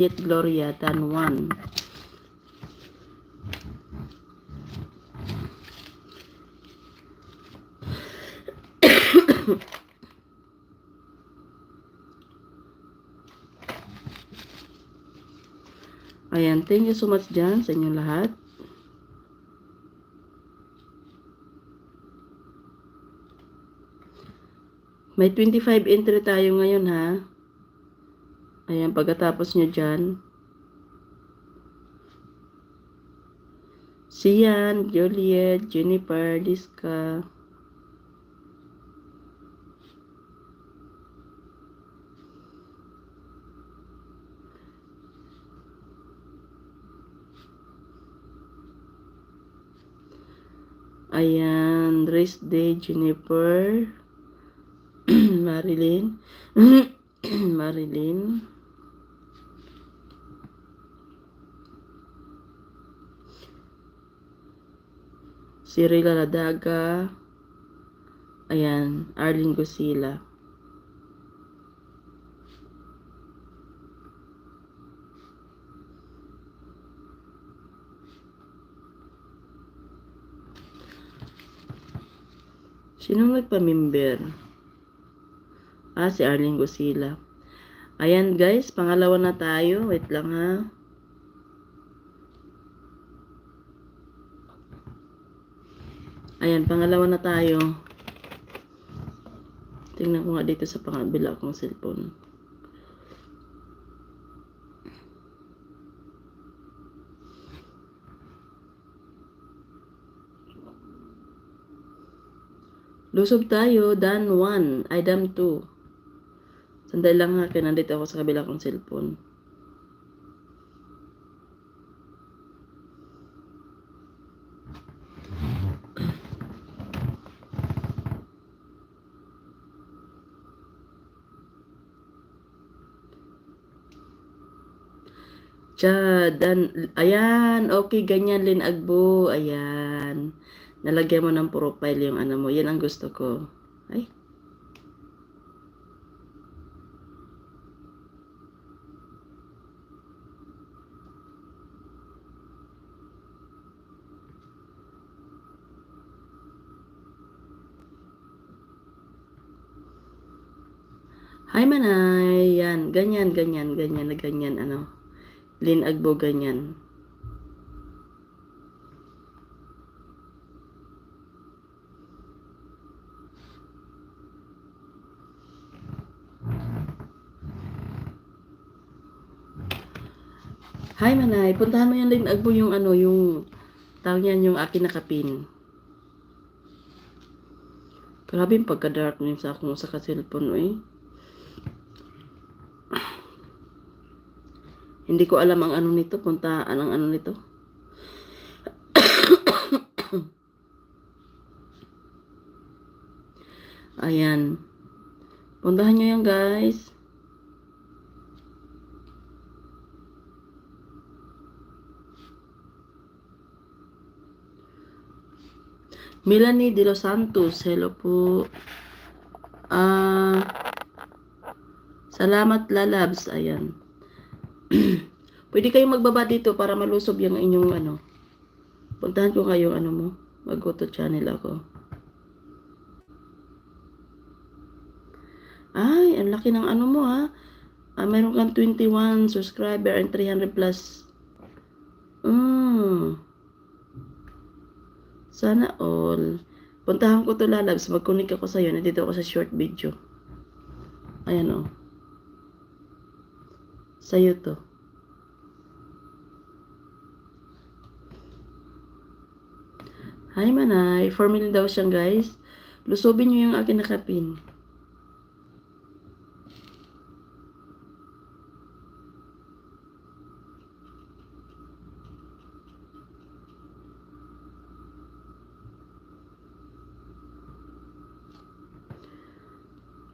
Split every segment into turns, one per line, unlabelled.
Yet Gloria than one. Ayan, thank you so much dyan sa inyong lahat. May 25 entry tayo ngayon ha. Ayan, pagkatapos nyo dyan. Sian, Juliet, Jennifer, Liska. Ayan, race day, Jennifer. Marilyn. Marilyn. Cyril Ladaga. Ayan, Arlene Gosila. Sinong nagpa-member? Ah, si Arlene Gosila. Ayan guys, pangalawa na tayo. Wait lang ha. Ayan, pangalawa na tayo. Tingnan ko nga dito sa pangabila kong cellphone. Lusob tayo, dan 1, ay dam 2. Sandali lang ha, kaya nandito ako sa kabila kong cellphone. Chadan, ayan, okay, ganyan, Lin Agbo, ayan. Nalagyan mo ng profile yung ano mo, yan ang gusto ko. Ay, Hi Manay, yan, ganyan, ganyan, ganyan, ganyan, ano. Lin Agbo, ganyan. Hi Manay, puntahan mo yan Lin Agbo yung ano, yung tawag yan yung akin na kapin. Grabe yung pagka-dark niyo sa akong sa ka-cellphone, eh. Hindi ko alam ang ano nito, punta anong ano nito. Ayan. Puntahan nyo yan, guys. Melanie De Los Santos, hello po. Ah, salamat lalabs, ayan. Pwede kayong magbaba dito para malusob yung inyong ano. Puntahan ko kayo ano mo. Mag-go to channel ako. Ay, ang laki ng ano mo ha. Ah, meron kang 21 subscriber and 300 plus. Mm. Sana all. Puntahan ko to lalabs. Mag-connect ako sa'yo. Nandito ako sa short video. Ayan o. Oh. Sa'yo to. Hi Manay. 4 million daw siyang guys. Lusobin niyo yung akin nakapin.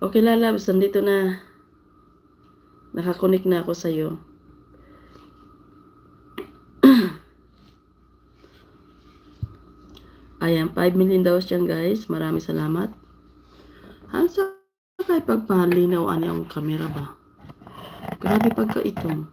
Okay lalabs, nandito na. Nakakonik na ako sa'yo. Ayan, 5 million daw siya guys. Maraming salamat. Ang sa kay pagpalinaw ano yung camera ba? Grabe pagka ito.